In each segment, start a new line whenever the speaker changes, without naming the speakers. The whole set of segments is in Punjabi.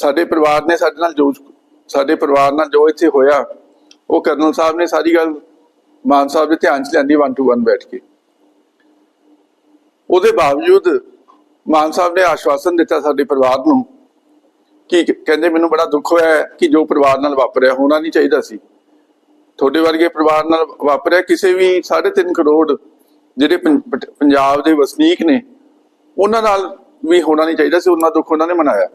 ਸਾਡੇ ਪਰਿਵਾਰ ਨੇ ਸਾਡੇ ਨਾਲ ਜੋ ਸਾਡੇ ਪਰਿਵਾਰ ਨਾਲ ਜੋ ਇੱਥੇ ਹੋਇਆ, ਉਹ ਕਰਨਲ ਸਾਹਿਬ ਨੇ ਸਾਰੀ ਗੱਲ ਮਾਨ ਸਾਹਿਬ ਦੇ ਧਿਆਨ 'ਚ ਲਿਆਂਦੀ 1 ਟੂ 1 ਬੈਠ ਕੇ। ਉਹਦੇ ਬਾਵਜੂਦ ਮਾਨ ਸਾਹਿਬ ਨੇ ਆਸ਼ਵਾਸਨ ਦਿੱਤਾ ਸਾਡੇ ਪਰਿਵਾਰ ਨੂੰ ਕਿ ਕਹਿੰਦੇ ਮੈਨੂੰ ਬੜਾ ਦੁੱਖ ਹੋਇਆ ਕਿ ਜੋ ਪਰਿਵਾਰ ਨਾਲ ਵਾਪਰਿਆ, ਹੋਣਾ ਨਹੀਂ ਚਾਹੀਦਾ ਸੀ। ਤੁਹਾਡੇ ਵਰਗੇ ਪਰਿਵਾਰ ਨਾਲ ਵਾਪਰਿਆ ਕਿਸੇ ਵੀ 3.5 ਕਰੋੜ ਜਿਹੜੇ ਪੰਜਾਬ ਦੇ ਵਸਨੀਕ ਨੇ, ਉਹਨਾਂ ਨਾਲ ਵੀ ਹੋਣਾ ਨਹੀਂ ਚਾਹੀਦਾ ਸੀ, ਉਹਨਾਂ ਦੁੱਖ ਉਹਨਾਂ ਨੇ ਮਨਾਇਆ।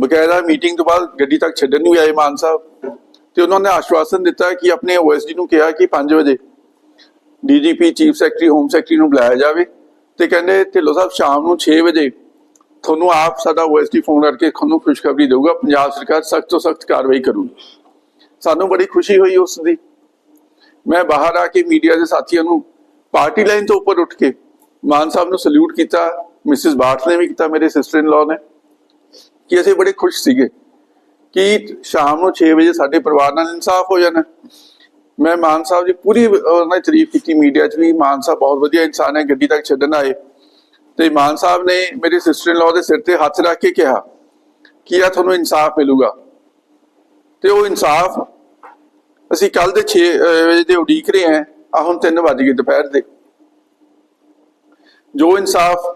ਬਕਾਇਦਾ ਮੀਟਿੰਗ ਤੋਂ ਬਾਅਦ ਗੱਡੀ ਤੱਕ ਛੱਡਣ ਨੂੰ ਵੀ ਆਏ ਮਾਨ ਸਾਹਿਬ। ਤੇ ਉਹਨਾਂ ਨੇ ਆਸ਼ਵਾਸਨ ਦਿੱਤਾ ਕਿ ਆਪਣੇ ਓਐਸਡੀ ਨੂੰ ਕਿਹਾ ਕਿ 5 ਵਜੇ DGP chief secretary home secretary ਨੂੰ ਬੁਲਾਇਆ ਜਾਵੇ ਤੇ ਕਹਿੰਦੇ ਢਿੱਲੋਂ ਸਾਹਿਬ ਸ਼ਾਮ ਨੂੰ 6 ਵਜੇ ਤੁਹਾਨੂੰ ਆਪ ਸਾਡਾ ਓਐਸਡੀ ਫੋਨ ਕਰਕੇ ਤੁਹਾਨੂੰ ਖੁਸ਼ਖਬਰੀ ਦੇਊਗਾ। ਪੰਜਾਬ ਸਰਕਾਰ ਸਖਤ ਤੋਂ ਸਖਤ ਕਾਰਵਾਈ ਕਰੂਗੀ। ਸਾਨੂੰ ਬੜੀ ਖੁਸ਼ੀ ਹੋਈ ਉਸ ਦੀ। ਮੈਂ ਬਾਹਰ ਆ ਕੇ ਮੀਡੀਆ ਦੇ ਸਾਥੀਆਂ ਨੂੰ ਪਾਰਟੀ ਲਾਈਨ ਤੋਂ ਉੱਪਰ ਉੱਠ ਕੇ ਮਾਨ ਸਾਹਿਬ ਨੂੰ ਸਲੂਟ ਕੀਤਾ। ਮਿਸਿਸ ਬਾਠ ਨੇ ਵੀ ਕੀਤਾ, ਮੇਰੇ ਸਿਸਟਰ ਇਨ ਲਾ ਨੇ। ਕਿ ਅਸੀਂ ਬੜੇ ਖੁਸ਼ ਸੀਗੇ ਕਿ ਸ਼ਾਮ ਨੂੰ 6 ਵਜੇ ਸਾਡੇ ਪਰਿਵਾਰ ਨਾਲ ਇਨਸਾਫ ਹੋ ਜਾਣਾ। ਮੈਂ ਮਾਨ ਸਾਹਿਬ ਦੀ ਪੂਰੀ ਉਹਨਾਂ ਦੀ ਤਾਰੀਫ ਕੀਤੀ ਮੀਡੀਆ 'ਚ ਵੀ, ਮਾਨ ਸਾਹਿਬ ਬਹੁਤ ਵਧੀਆ ਇਨਸਾਨ ਹੈ, ਗੱਡੀ ਤੱਕ ਛੱਡਣ ਆਏ। ਤੇ ਮਾਨ ਸਾਹਿਬ ਨੇ ਮੇਰੇ ਸਿਸਟਰ ਇਨ ਲਾ ਦੇ ਸਿਰ ਤੇ ਹੱਥ ਰੱਖ ਕੇ ਕਿਹਾ ਕਿ ਆ ਤੁਹਾਨੂੰ ਇਨਸਾਫ ਮਿਲੂਗਾ। ਤੇ ਉਹ ਇਨਸਾਫ ਅਸੀਂ ਕੱਲ ਦੇ 6 ਵਜੇ ਦੇ ਉਡੀਕ ਰਹੇ ਹਾਂ ਆ ਹੁਣ 3 ਵਜ ਗਏ ਦੁਪਹਿਰ ਦੇ। ਜੋ ਇਨਸਾਫ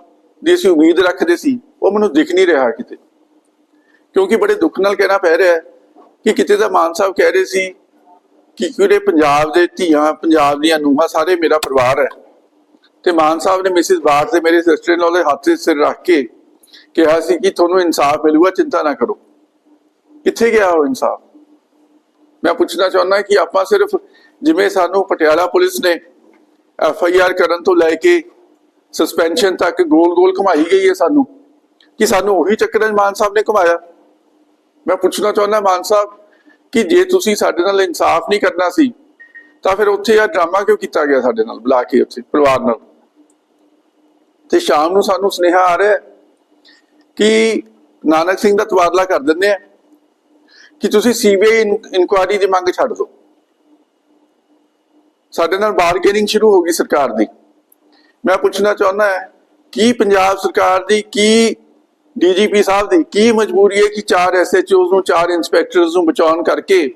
ਦੀ ਅਸੀਂ ਉਮੀਦ ਰੱਖਦੇ ਸੀ, ਉਹ ਮੈਨੂੰ ਦਿਖ ਨਹੀਂ ਰਿਹਾ ਕਿਤੇ। ਕਿਉਂਕਿ ਬੜੇ ਦੁੱਖ ਨਾਲ ਕਹਿਣਾ ਪੈ ਰਿਹਾ ਹੈ ਕਿ ਕਿਤੇ ਦਾ ਮਾਨ ਸਾਹਿਬ ਕਹਿ ਰਹੇ ਸੀ ਕਿ ਕਿਹੜੇ ਪੰਜਾਬ ਦੇ ਧੀਆਂ, ਪੰਜਾਬ ਦੀਆਂ ਨੂੰਹਾਂ ਸਾਰੇ ਮੇਰਾ ਪਰਿਵਾਰ ਹੈ। ਤੇ ਮਾਨ ਸਾਹਿਬ ਨੇ ਮਿਸਿਸ ਬਾਰ ਤੇ ਮੇਰੇ ਸਿਸਟਰ ਨਾਲ ਦੇ ਹੱਥ 'ਤੇ ਸਿਰ ਰੱਖ ਕੇ ਕਿਹਾ ਸੀ ਕਿ ਤੁਹਾਨੂੰ ਇਨਸਾਫ ਮਿਲੂਗਾ, ਚਿੰਤਾ ਨਾ ਕਰੋ। ਕਿੱਥੇ ਗਿਆ ਉਹ ਇਨਸਾਫ? ਮੈਂ ਪੁੱਛਣਾ ਚਾਹੁੰਦਾ ਕਿ ਆਪਾਂ ਸਿਰਫ ਜਿਵੇਂ ਸਾਨੂੰ ਪਟਿਆਲਾ ਪੁਲਿਸ ਨੇ ਐਫ ਆਈ ਆਰ ਕਰਨ ਤੋਂ ਲੈ ਕੇ ਸਸਪੈਂਸ਼ਨ ਤੱਕ ਗੋਲ-ਗੋਲ ਘੁਮਾਈ ਗਈ ਹੈ ਸਾਨੂੰ, ਕਿ ਸਾਨੂੰ ਉਹੀ ਚੱਕਰਾਂ ਮਾਨ ਸਾਹਿਬ ਨੇ ਘੁਮਾਇਆ? ਮੈਂ ਪੁੱਛਣਾ ਚਾਹੁੰਦਾ ਮਾਨ ਸਾਹਿਬ ਕਿ ਜੇ ਤੁਸੀਂ ਸਾਡੇ ਨਾਲ ਇਨਸਾਫ ਨਹੀਂ ਕਰਨਾ ਸੀ, ਤਾਂ ਫਿਰ ਉੱਥੇ ਇਹ ਡਰਾਮਾ ਕਿਉਂ ਕੀਤਾ ਗਿਆ ਸਾਡੇ ਨਾਲ, ਬੁਲਾ ਕੇ ਉੱਥੇ, ਪਰਿਵਾਰ ਨਾਲ? ਤੇ ਸ਼ਾਮ ਨੂੰ ਸਾਨੂੰ ਸੁਨੇਹਾ ਆ ਰਿਹਾ ਕਿ ਨਾਨਕ ਸਿੰਘ ਦਾ ਤਬਾਦਲਾ ਕਰ ਦਿੰਦੇ ਆ, ਕਿ ਤੁਸੀਂ ਸੀਬੀਆਈ ਇਨਕੁਆਇਰੀ ਦੀ ਮੰਗ ਛੱਡ ਦਿਓ। ਸਾਡੇ ਨਾਲ ਬਾਰਗੇਨਿੰਗ ਸ਼ੁਰੂ ਹੋ ਗਈ ਸਰਕਾਰ ਦੀ। ਮੈਂ ਪੁੱਛਣਾ ਚਾਹੁੰਦਾ ਹਾਂ, ਕੀ ਪੰਜਾਬ ਸਰਕਾਰ ਦੀ ਕੀ ਡੀਜੀਪੀ ਸਾਹਿਬ ਦੀ ਕੀ ਮਜਬੂਰੀ ਹੈ ਕਿ ਚਾਰ ਐਸਐਚਓਜ਼ ਨੂੰ, ਚਾਰ ਇੰਸਪੈਕਟਰਸ ਨੂੰ ਬਚਾਉਣ ਕਰਕੇ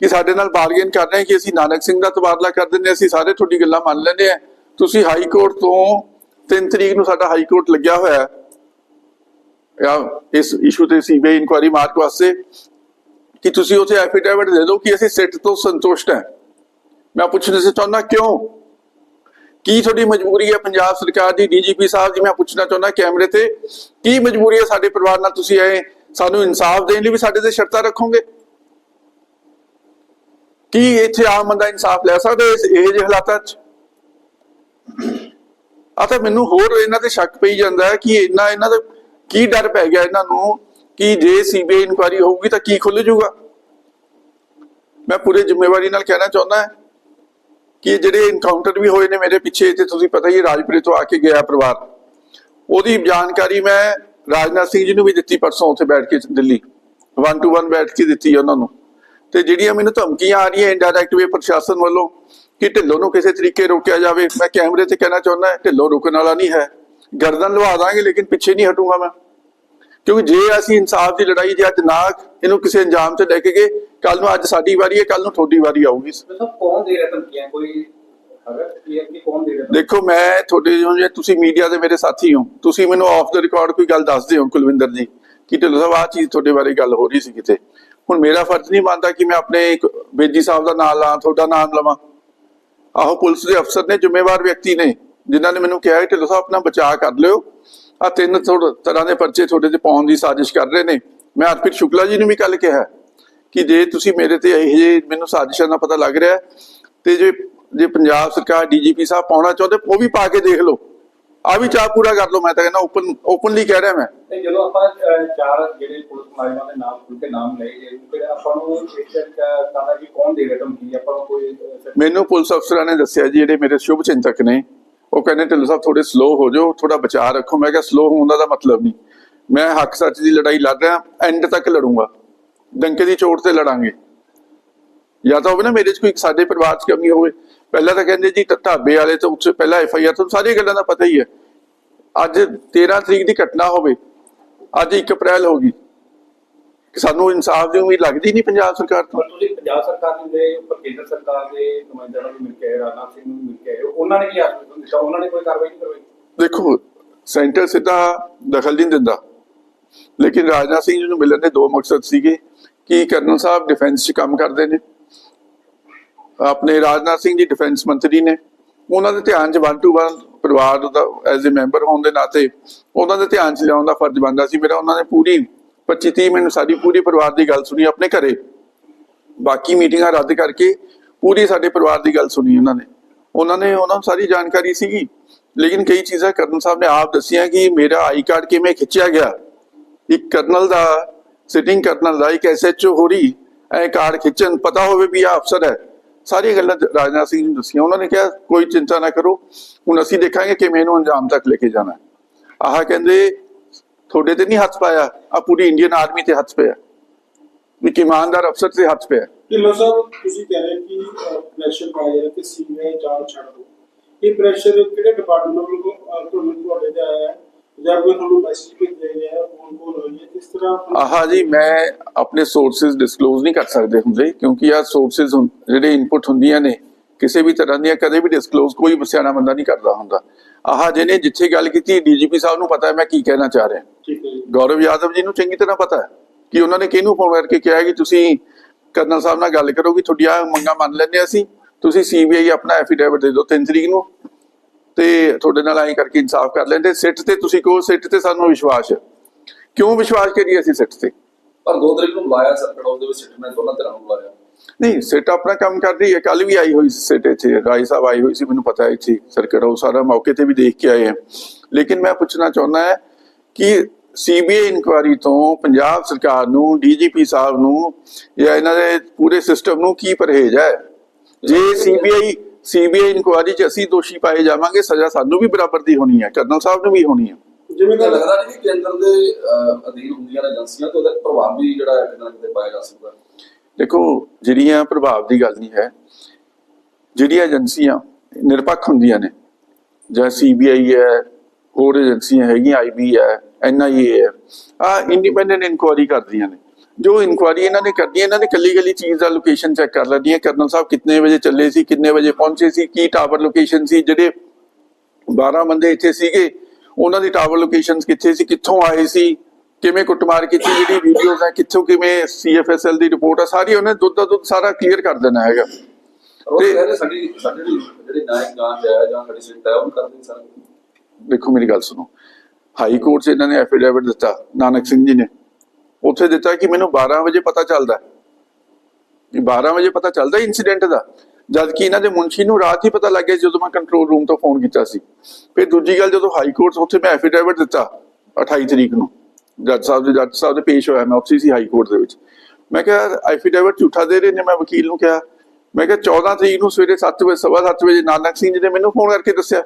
ਕਿ ਸਾਡੇ ਨਾਲ ਬਾਰਗੇਨ ਕਰ ਰਹੇ ਕਿ ਅਸੀਂ ਨਾਨਕ ਸਿੰਘ ਦਾ ਤਬਾਦਲਾ ਕਰ ਦਿੰਦੇ ਅਸੀਂ ਸਾਰੇ ਤੁਹਾਡੀ ਗੱਲਾਂ ਮੰਨ ਲੈਂਦੇ ਆ ਤੁਸੀਂ ਹਾਈ ਕੋਰਟ ਤੋਂ 3 ਤਰੀਕ ਨੂੰ ਸਾਡਾ ਹਾਈ ਕੋਰਟ ਲੱਗਿਆ ਹੋਇਆ ਹੈ। ਜਾਂ ਇਸ ਇਸ਼ੂ ਤੇ ਸੀਬੀਆਈ ਇਨਕੁਆਇਰੀ ਮਾਰਕ ਵਾਸਤੇ ਕਿ ਤੁਸੀਂ ਉੱਥੇ ਐਫੀਡੇਵਿਟ ਦੇ ਦਿਓ ਕਿ ਅਸੀਂ ਸਿੱਟ ਤੋਂ ਸੰਤੁਸ਼ਟ ਹਾਂ। ਮੈਂ ਪੁੱਛਣਾ ਸੀ ਚਾਹੁੰਦਾ ਕਿਉਂ ਕੀ ਤੁਹਾਡੀ ਮਜਬੂਰੀ ਹੈ ਪੰਜਾਬ ਸਰਕਾਰ ਦੀ, ਡੀਜੀਪੀ ਸਾਹਿਬ ਜੀ, ਮੈਂ ਪੁੱਛਣਾ ਚਾਹੁੰਦਾ ਕੈਮਰੇ ਤੇ, ਕੀ ਮਜਬੂਰੀ ਹੈ ਸਾਡੇ ਪਰਿਵਾਰ ਨਾਲ ਤੁਸੀਂ ਆਏ, ਸਾਨੂੰ ਇਨਸਾਫ ਦੇਣ ਲਈ ਵੀ ਸਾਡੇ ਤੇ ਸ਼ਰਤਾਂ ਰੱਖੋਗੇ? ਕੀ ਇੱਥੇ ਆਮ ਬੰਦਾ ਇਨਸਾਫ ਲੈ ਸਕਦਾ ਇਸ ਇਹ ਜਿਹੇ ਹਾਲਾਤਾਂ 'ਚ? ਆ ਤਾਂ ਮੈਨੂੰ ਹੋਰ ਇਹਨਾਂ ਤੇ ਸ਼ੱਕ ਪਈ ਜਾਂਦਾ ਹੈ ਕਿ ਇਹਨਾਂ ਇਹਨਾਂ ਦਾ ਕੀ ਡਰ ਪੈ ਗਿਆ ਇਹਨਾਂ ਨੂੰ ਕਿ ਜੇ ਸੀਬੀਆਈ ਇਨਕੁਆਇਰੀ ਹੋਊਗੀ ਤਾਂ ਕੀ ਖੁੱਲ ਜਾਊਗਾ? ਮੈਂ ਪੂਰੇ ਜ਼ਿੰਮੇਵਾਰੀ ਨਾਲ ਕਹਿਣਾ ਚਾਹੁੰਦਾ ਹਾਂ ਕਿ ਜਿਹੜੇ ਇਨਕਾਊਂਟਰ ਵੀ ਹੋਏ ਨੇ ਮੇਰੇ ਪਿੱਛੇ ਤੇ ਤੁਸੀਂ ਪਤਾ ਹੀ ਰਾਜਪੁਰੇ ਤੋਂ ਆ ਕੇ ਗਿਆ ਪਰਿਵਾਰ। ਉਹਦੀ ਜਾਣਕਾਰੀ ਮੈਂ ਰਾਜਨਾਥ ਸਿੰਘ ਜੀ ਨੂੰ ਵੀ ਦਿੱਤੀ ਪਰਸੋਂ ਉੱਥੇ ਬੈਠ ਕੇ ਦਿੱਲੀ। 1 ਟੂ 1 ਬੈਠ ਕੇ ਦਿੱਤੀ ਉਹਨਾਂ ਨੂੰ। ਤੇ ਜਿਹੜੀਆਂ ਮੈਨੂੰ ਧਮਕੀਆਂ ਆ ਰਹੀਆਂ ਇਨਡਾਇਰੈਕਟ ਵੇ ਪ੍ਰਸ਼ਾਸਨ ਵੱਲੋਂ ਕਿ ਢਿੱਲੋਂ ਨੂੰ ਕਿਸੇ ਤਰੀਕੇ ਰੋਕਿਆ ਜਾਵੇ, ਮੈਂ ਕੈਮਰੇ ਤੇ ਕਹਿਣਾ ਚਾਹੁੰਦਾ ਢਿੱਲੋਂ ਰੁਕਣ ਵਾਲਾ ਨਹੀਂ ਹੈ। ਗਰਦਨ ਲਵਾ ਦਾਂਗੇ, ਲੇਕਿਨ ਪਿੱਛੇ ਨਹੀਂ ਹਟੂਗਾ ਮੈਂ। ਕਿਉਂਕਿ ਜੇ ਅਸੀਂ ਇਨਸਾਫ ਦੀ ਲੜਾਈ ਜੇ ਅੱਜ ਨਾ ਇਹਨੂੰ ਕਿਸੇ ਅੰਜਾਮ ਤੇ ਲੈ ਕੇ ਗਏ ਕੱਲ ਨੂੰ ਅੱਜ ਸਾਡੀ ਵਾਰੀ ਹੈ ਕੱਲ ਨੂੰ ਤੁਹਾਡੀ ਵਾਰੀ ਆਊਗੀ।
ਮਤਲਬ ਕੌਣ ਦੇ ਰਿਹਾ ਧਮਕੀਆਂ? ਕੋਈ
ਦੇਖੋ ਮੈਂ ਤੁਹਾਡੇ ਜੇ ਤੁਸੀਂ ਮੀਡੀਆ ਦੇ ਮੇਰੇ ਸਾਥੀ ਹੋ ਤੁਸੀਂ ਮੈਨੂੰ ਆਫ ਦਾ ਰਿਕਾਰਡ ਕੋਈ ਗੱਲ ਦੱਸਦੇ ਹੋ ਕੁਲਵਿੰਦਰ ਜੀ ਕਿ ਢਿੱਲੋਂ ਸਾਹਿਬ ਆਹ ਚੀਜ਼ ਤੁਹਾਡੇ ਬਾਰੇ ਗੱਲ ਹੋ ਰਹੀ ਸੀ ਕਿਤੇ। ਹੁਣ ਮੇਰਾ ਫਰਜ਼ ਨਹੀਂ ਬਣਦਾ ਕਿ ਮੈਂ ਆਪਣੇ ਇੱਕ ਬੇਜੀ ਸਾਹਿਬ ਦਾ ਨਾਮ ਲਾਂ ਤੁਹਾਡਾ ਨਾਮ ਲਵਾਂ। ਆਹੋ ਪੁਲਿਸ ਦੇ ਅਫਸਰ ਨੇ ਜ਼ਿੰਮੇਵਾਰ ਵਿਅਕਤੀ ਨੇ ਜਿਨ੍ਹਾਂ ਨੇ ਮੈਨੂੰ ਕਿਹਾ ਕਿ ਢਿੱਲੋਂ ਸਾਹਿਬ ਆਪਣਾ ਬਚਾਅ ਕਰ ਲਿਓ। ਆ ਤਿੰਨ ਤਰ੍ਹਾਂ ਦੇ ਪਰਚੇ ਤੁਹਾਡੇ ਤੇ ਪਾਉਣ ਦੀ ਸਾਜ਼ਿਸ਼ ਕਰ ਰਹੇ ਨੇ। ਮੈਂ ਅਰਪਿਤ ਸ਼ੁਕਲਾ ਜੀ ਨੂੰ ਵੀ ਕੱਲ ਕਿਹਾ। ਕਿ ਜੇ ਤੁਸੀਂ ਮੇਰੇ ਤੇ ਇਹ ਜਿਹੇ ਮੈਨੂੰ ਸਾਜ਼ਿਸ਼ਾਂ ਦਾ ਪਤਾ ਲੱਗ ਰਿਹਾ ਤੇ ਜੇ ਜੇ ਪੰਜਾਬ ਸਰਕਾਰ ਡੀਜੀਪੀ ਸਾਹਿਬ ਪਾਉਣਾ ਚਾਹੁੰਦੇ ਉਹ ਵੀ ਪਾ ਕੇ ਦੇਖ ਲਓ। ਆ ਵੀ ਚਾਹ ਪੂਰਾ ਕਰ ਲਓ ਮੈਂ ਤਾਂ ਕਹਿੰਦਾ ਓਪਨ ਓਪਨਲੀ ਕਹਿ ਰਿਹਾ ਮੈਂ।
ਤੇ ਜਦੋਂ ਆਪਾਂ ਚਾਰ ਜਿਹੜੇ ਪੁਲਿਸ ਮੁਲਾਜ਼ਮਾਂ ਦੇ ਨਾਮ ਖੁੱਲ ਕੇ ਨਾਮ ਲਏ ਜੇ ਫਿਰ ਆਪਾਂ ਨੂੰ ਤਾਂ ਕਿ ਕੌਣ ਦੇ ਰਿਹਾ ਧਮਕੀ? ਆਪਾਂ ਨੂੰ ਕੋਈ
ਮੈਨੂੰ ਪੁਲਿਸ ਅਫਸਰਾਂ ਨੇ ਦੱਸਿਆ ਜੀ ਜਿਹੜੇ ਮੇਰੇ ਸ਼ੁਭ ਚਿੰਤਕ ਨੇ ਉਹ ਕਹਿੰਦੇ ਢਿੱਲੋਂ ਸਾਹਿਬ ਥੋੜੇ ਸਲੋ ਹੋ ਜਾਓ ਥੋੜਾ ਬਚਾਅ ਰੱਖੋ। ਮੈਂ ਕਿਹਾ ਸਲੋ ਹੋਣ ਦਾ ਮਤਲਬ ਨਹੀਂ। ਮੈਂ ਹੱਕ ਸੱਚ ਦੀ ਲੜਾਈ ਲੜ ਰਿਹਾ ਐਂਡ ਤੱਕ ਲੜੂੰਗਾ। ਡੰਕੇ ਦੀ ਚੋਟ ਤੇ ਲੜਾਂਗੇ। ਜਾਂ ਤਾਂ ਹੋਵੇ ਨਾ ਮੇਰੇ 'ਚ ਕੋਈ ਸਾਡੇ ਪਰਿਵਾਰ 'ਚ ਕਮੀ ਹੋਵੇ। ਪਹਿਲਾਂ ਤਾਂ ਕਹਿੰਦੇ ਜੀ ਢਾਬੇ ਵਾਲੇ ਤੋਂ ਉੱਚ ਪਹਿਲਾਂ ਐਫ ਆਈ ਆਰ ਤੋਂ ਸਾਰੀਆਂ ਗੱਲਾਂ ਦਾ ਪਤਾ ਹੀ ਹੈ। ਅੱਜ 13 ਤਰੀਕ ਦੀ ਘਟਨਾ ਹੋਵੇ ਅੱਜ 1 ਅਪ੍ਰੈਲ ਹੋ ਗਈ। ਕਿ ਸਾਨੂੰ ਇਨਸਾਫ ਦੀ ਉਮੀਦ ਲੱਗਦੀ ਨਹੀਂ ਪੰਜਾਬ ਸਰਕਾਰ ਤੋਂ।
ਤੁਸੀਂ ਪੰਜਾਬ ਸਰਕਾਰ ਦੇ ਉੱਪਰ ਕੇਂਦਰ ਸਰਕਾਰ ਦੇ ਨੁਮਾਇੰਦਿਆਂ ਨੂੰ ਮਿਲ ਕੇ ਰਾਜਨਾਥ ਸਿੰਘ ਨੂੰ ਮਿਲ ਕੇ ਆਏ। ਉਹਨਾਂ ਨੇ ਕੀ ਆਸ਼ਵਾਸਨ ਦਿੱਤਾ? ਉਹਨਾਂ ਨੇ ਕੋਈ ਕਾਰਵਾਈ ਨਹੀਂ ਕਰਵਾਈ?
ਦੇਖੋ ਸੈਂਟਰ ਸਿੱਧਾ ਦਖਲ ਨਹੀਂ ਦਿੰਦਾ। ਲੇਕਿਨ ਰਾਜਨਾਥ ਸਿੰਘ ਜੀ ਨੂੰ ਮਿਲਣ ਦੇ ਦੋ ਮਕਸਦ ਸੀਗੇ। ਕਿ ਕਰਨਲ ਸਾਹਿਬ ਡਿਫੈਂਸ 'ਚ ਕੰਮ ਕਰਦੇ ਨੇ? ਆਪਣੇ ਰਾਜਨਾਥ ਸਿੰਘ ਜੀ ਡਿਫੈਂਸ ਮੰਤਰੀ ਨੇ। ਉਹਨਾਂ ਦੇ ਧਿਆਨ 'ਚ ਵਨ ਟੂ ਵਨ ਪਰਿਵਾਰ ਦਾ ਐਜ਼ ਅ ਮੈਂਬਰ ਹੋਣ ਦੇ ਨਾਤੇ ਉਹਨਾਂ ਦੇ ਧਿਆਨ 'ਚ ਲਿਆਉਣ ਦਾ ਫਰਜ਼ ਬਣਦਾ ਸੀ। ਮੇਰਾ ਉਹਨਾਂ ਨੇ ਪੂਰੀ 25 30 ਮਿੰਟ ਸਾਡੀ ਪੂਰੀ ਪਰਿਵਾਰ ਦੀ ਗੱਲ ਸੁਣੀ ਆਪਣੇ ਘਰੇ। ਬਾਕੀ ਮੀਟਿੰਗਾਂ ਰੱਦ ਕਰਕੇ ਪੂਰੀ ਸਾਡੇ ਪਰਿਵਾਰ ਦੀ ਗੱਲ ਸੁਣੀ ਉਹਨਾਂ ਨੇ। ਉਹਨਾਂ ਨੇ ਉਹਨਾਂ ਨੂੰ ਸਾਰੀ ਜਾਣਕਾਰੀ ਸੀਗੀ। ਲੇਕਿਨ ਕਈ ਚੀਜ਼ਾਂ ਕਰਨਲ ਸਾਹਿਬ ਨੇ ਆਪ ਦੱਸੀਆਂ ਕਿ ਮੇਰਾ ਆਈ ਕਾਰਡ ਕਿਵੇਂ ਖਿੱਚਿਆ ਗਿਆ। ਇੱਕ ਕਰਨਲ ਦਾ ਸਿਟਿੰਗ ਕਰਨਲ ਦਾ ਇੱਕ ਐਸਐਚਓ ਹੋਰੀ ਐ ਕਾਰਡ ਖਿੱਚਣ ਪਤਾ ਹੋਵੇ ਵੀ ਆ ਅਫਸਰ ਹੈ। ਸਾਰੀਆਂ ਗੱਲਾਂ ਰਾਜਨਾਥ ਸਿੰਘ ਜੀ ਨੇ ਦੱਸੀਆਂ। ਉਹਨਾਂ ਨੇ ਕਿਹਾ ਕੋਈ ਚਿੰਤਾ ਨਾ ਕਰੋ। ਹੁਣ ਅਸੀਂ ਦੇਖਾਂਗੇ ਕਿਵੇਂ ਇਹਨੂੰ ਅੰਜਾਮ ਤੱਕ ਲੈ ਕੇ ਜਾਣਾ ਹੈ। ਆਹ ਕਹਿੰਦੇ ਤੁਹਾਡੇ ਤੇ ਨਹੀਂ ਹੱਥ ਪਾਇਆ। ਆ ਪੂਰੀ ਇੰਡੀਅਨ ਆਰਮੀ ਤੇ ਹੱਥ ਪਿਆ। ਵੀ ਕਿ ਇਮਾਨਦਾਰ ਅਫਸਰ ਤੇ ਹੱਥ ਪਿਆ।
ਢਿੱਲੋਂ ਸਾਹਿਬ ਤੁਸੀਂ ਕਹਿ ਰਹੇ ਕਿ ਪ੍ਰੈਸ਼ਰ ਪਾਇਆ ਜਾ ਰਿਹਾ ਕਿ ਸੀਬੀਆਈ ਜਾਂਚ ਛੱਡ ਦੋ। ਇਹ ਪ੍ਰੈਸ਼ਰ ਕਿਹੜੇ ਡਿਪਾਰਟਮੈਂਟ ਵੱਲੋਂ ਅਹ, ਤੁਹਾਨੂੰ ਤੁਹਾਡੇ ਤੇ ਆਇਆ ਹੈ? ਜਾਂ ਕੋਈ ਤੁਹਾਨੂੰ ਮੈਸੇਜ ਭੇਜਿਆ ਗਿਆ ਹੈ ਫੋਨ ਕਾਲ ਹੋਈ ਹੈ ਕਿਸ ਤਰ੍ਹਾਂ
ਆਹਾ ਜੀ ਮੈਂ ਆਪਣੇ ਸੋਰਸਸ ਡਿਸਕਲੋਜ਼ ਨਹੀਂ ਕਰ ਸਕਦੇ ਹੁੰਦੇ ਕਿਉਂਕਿ ਆ ਸੋਰਸਸ ਜਿਹੜੇ ਇਨਪੁਟ ਹੁੰਦੀਆਂ ਨੇ ਕਿਸੇ ਵੀ ਤਰ੍ਹਾਂ ਦੀਆਂ ਕਦੇ ਵੀ ਡਿਸਕਲੋਜ਼ ਕੋਈ ਸਿਆਣਾ ਬੰਦਾ ਨਹੀਂ ਕਰਦਾ ਹੁੰਦਾ। ਆਹਾ ਜਿਹਨੇ ਜਿੱਥੇ ਗੱਲ ਕੀਤੀ ਡੀਜੀਪੀ ਸਾਹਿਬ ਨੂੰ ਪਤਾ ਹੈ ਮੈਂ ਕੀ ਕਹਿਣਾ ਚਾਹ ਰਿਹਾ।
ਠੀਕ ਹੈ
ਗੌਰਵ ਯਾਦਵ ਜੀ ਨੂੰ ਚੰਗੀ ਤਰ੍ਹਾਂ ਪਤਾ ਹੈ ਕਿ ਉਹਨਾਂ ਨੇ ਕਿਹਨੂੰ ਫੋਨ ਕਰਕੇ ਕਿਹਾ ਕਿ ਤੁਸੀਂ ਕਰਨਲ ਸਾਹਿਬ ਨਾਲ ਗੱਲ ਕਰੋ ਕਿ ਤੁਹਾਡੀਆਂ ਮੰਗਾਂ ਮੰਨ ਲੈਂਦੇ ਅਸੀਂ ਤੁਸੀਂ ਸੀਬੀਆਈ ਆਪਣਾ ਐਫੀਡੇਵਿਟ ਦੇ ਦਿਓ 3 ਤਰੀਕ ਨੂੰ। ਤੇ ਤੁਹਾਡੇ ਨਾਲ ਐਂ ਕਰਕੇ ਇਨਸਾਫ ਕਰ ਲੈਂਦੇ। ਸਿੱਟ ਤੇ ਤੁਸੀਂ ਕਹੋ ਸਿੱਟ ਤੇ ਸਾਨੂੰ ਵਿਸ਼ਵਾਸ ਹੈ। ਕਿਉਂ ਵਿਸ਼ਵਾਸ ਕਰੀਏ ਅਸੀਂ ਸਿੱਟ ਤੇ?
ਪਰ ਦੋ ਤਰੀਕ ਨੂੰ ਬੁਲਾਇਆ ਸਰਕਟ ਹਾਊਸ ਦੇ ਵਿੱਚ ਸਿੱਟਣਾ ਦੋਨਾਂ ਤਰ੍ਹਾਂ ਨੂੰ ਬੁਲਾਇਆ।
ਨਹੀਂ ਸਿੱਟ ਆਪਣਾ ਕੰਮ ਕਰ ਰਹੀ ਹੈ। ਕੱਲ ਵੀ ਆਈ ਹੋਈ ਸੀ ਸਿੱਟ ਇੱਥੇ। ਰਾਏ ਸਾਹਿਬ ਆਈ ਹੋਈ ਸੀ ਮੈਨੂੰ ਪਤਾ ਹੈ ਇੱਥੇ। ਸਰਕਟ ਹਾਊਸ ਸਾਰਾ ਮੌਕੇ ਤੇ ਵੀ ਦੇਖ ਕੇ ਆਏ ਹੈ ਲੇਕਿਨ ਮੈਂ ਪੁੱਛਣਾ ਚਾਹੁੰਦਾ ਹੈ ਕਿ ਸੀਬੀਆਈ ਇਨਕੁਆਰੀ ਤੋਂ ਪੰਜਾਬ ਸਰਕਾਰ ਨੂੰ ਡੀਜੀਪੀ ਸਾਹਿਬ ਨੂੰ ਜਾਂ ਇਹਨਾਂ ਦੇ ਪੂਰੇ ਸਿਸਟਮ ਨੂੰ ਕੀ ਪਰਹੇਜ ਹੈ? ਜੇ ਸੀਬੀਆਈ ਸੀਬੀਆਈ ਇਨਕੁਆਰੀ 'ਚ ਅਸੀਂ ਦੋਸ਼ੀ ਪਾਏ ਜਾਵਾਂਗੇ ਸਜ਼ਾ ਸਾਨੂੰ ਵੀ ਬਰਾਬਰ ਦੀ ਹੋਣੀ ਹੈ ਕਰਨਲ ਸਾਹਿਬ ਨੂੰ ਵੀ ਹੋਣੀ ਹੈ।
ਜਿਵੇਂ ਕਿ
ਲੱਗਦਾ ਨਹੀਂ ਕਿ ਕੇਂਦਰ ਦੇ ਅਧੀਨ ਹੁੰਦੀਆਂ ਨੇ ਏਜੰਸੀਆਂ ਤੇ ਉਹਦਾ ਪ੍ਰਭਾਵ ਵੀ ਜਿਹੜਾ ਹੈ ਕਿਤੇ ਨਾ ਕਿਤੇ ਪਾਇਆ ਜਾ ਸਕਦਾ।
ਦੇਖੋ ਜਿਹੜੀਆਂ ਪ੍ਰਭਾਵ ਦੀ ਗੱਲ ਨਹੀਂ ਹੈ ਜਿਹੜੀਆਂ ਏਜੰਸੀਆਂ ਨਿਰਪੱਖ ਹੁੰਦੀਆਂ ਨੇ ਜਾਂ ਸੀਬੀਆਈ ਹੈ ਹੋਰ ਏਜੰਸੀਆਂ ਹੈਗੀਆਂ ਆਈਬੀ ਹੈ ਐਨਆਈਏ ਹੈ ਆ ਇੰਡੀਪੈਂਡੈਂਟ ਇਨਕੁਆਰੀ ਕਰਦੀਆਂ ਨੇ। ਜੋ ਇਨਕੁਆਰੀ ਇਹਨਾਂ ਨੇ ਕਰਦੀ ਹੈ ਇਹਨਾਂ ਨੇ ਕੱਲੀ ਕੱਲੀ ਚੀਜ਼ ਦਾ ਲੋਕੇਸ਼ਨ ਚੈੱਕ ਕਰ ਲੈਂਦੀ ਹੈ। ਕਰਨਲ ਸਾਹਿਬ ਕਿੰਨੇ ਵਜੇ ਚੱਲੇ ਸੀ ਕਿੰਨੇ ਵਜੇ ਪਹੁੰਚੇ ਸੀ ਕੀ ਟਾਵਰ ਲੋਕੇਸ਼ਨ ਸੀ ਜਿਹੜੇ 12 ਬੰਦੇ ਇੱਥੇ ਸੀਗੇ ਉਹਨਾਂ ਦੀ ਟਾਵਰ ਲੋਕੇਸ਼ਨਸ ਕਿੱਥੇ ਸੀ ਕਿੱਥੋਂ ਆਏ ਸੀ ਕਿਵੇਂ ਕੁੱਟਮਾਰ ਕੀਤੀ ਜਿਹੜੀ ਵੀਡੀਓਜ਼ ਹੈ ਕਿੱਥੋਂ ਕਿਵੇਂ ਸੀਐਫਐਸਐਲ ਦੀ ਰਿਪੋਰਟ ਹੈ ਸਾਰੀ ਉਹਨੇ ਦੁੱਧ ਦਾ ਦੁੱਧ ਸਾਰਾ ਕਲੀਅਰ ਕਰ ਦੇਣਾ ਹੈਗਾ। ਤੇ-
ਕਹਿੰਦੇ ਸਾਡੀ ਸਾਡੀ ਜਿਹੜੀ ਜਿਹੜੀ ਨਾਇਕ ਜਾਂਚ ਹੈ ਜਾਂ ਸਾਡੀ ਸਿੱਟ ਹੈ ਉਹ ਕਰਦੇ ਸਾਰਾ। ਕੁਝ।
ਦੇਖੋ ਮੇਰੀ ਗੱਲ ਸੁਣੋ। ਹਾਈ ਕੋਰਟ 'ਚ ਇਹਨਾਂ ਨੇ ਐਫੀਡੇਵਿਟ ਦਿੱਤਾ ਨਾਨਕ ਸਿੰਘ ਜੀ ਨੇ। ਉੱਥੇ ਦਿੱਤਾ ਕਿ ਮੈਨੂੰ 12 ਵਜੇ ਪਤਾ ਚੱਲਦਾ ਹੈ। ਕਿ 12 ਵਜੇ ਪਤਾ ਚੱਲਦਾ ਇਨਸੀਡੈਂਟ ਦਾ। ਜਦ ਕਿ ਇਹਨਾਂ ਦੇ ਮੁਨਸ਼ੀ ਨੂੰ ਰਾਤ ਹੀ ਪਤਾ ਲੱਗ ਗਿਆ ਜਦੋਂ ਮੈਂ ਕੰਟਰੋਲ ਰੂਮ ਤੋਂ ਫੋਨ ਕੀਤਾ ਸੀ। ਫਿਰ ਦੂਜੀ ਗੱਲ ਜਦੋਂ ਹਾਈ ਕੋਰਟ ਉੱਥੇ ਮੈਂ ਐਫੀਡੇਵਿਟ ਦਿੱਤਾ 28 ਤਰੀਕ ਨੂੰ। ਜੱਜ ਸਾਹਿਬ ਦੇ ਜੱਜ ਸਾਹਿਬ ਦੇ ਪੇਸ਼ ਹੋਇਆ, ਮੈਂ ਉੱਥੇ ਸੀ ਹਾਈ ਕੋਰਟ ਦੇ ਵਿੱਚ। ਮੈਂ ਕਿਹਾ ਐਫੀਡੇਵਿਟ ਝੂਠਾ ਦੇ ਰਹੇ ਨੇ, ਮੈਂ ਵਕੀਲ ਨੂੰ ਕਿਹਾ। ਮੈਂ ਕਿਹਾ 14 ਤਰੀਕ ਨੂੰ ਸਵੇਰੇ 7 ਵਜੇ ਸਵਾ 7 ਵਜੇ ਨਾਨਕ ਸਿੰਘ ਜੀ ਨੇ ਮੈਨੂੰ ਫੋਨ ਕਰਕੇ ਦੱਸਿਆ।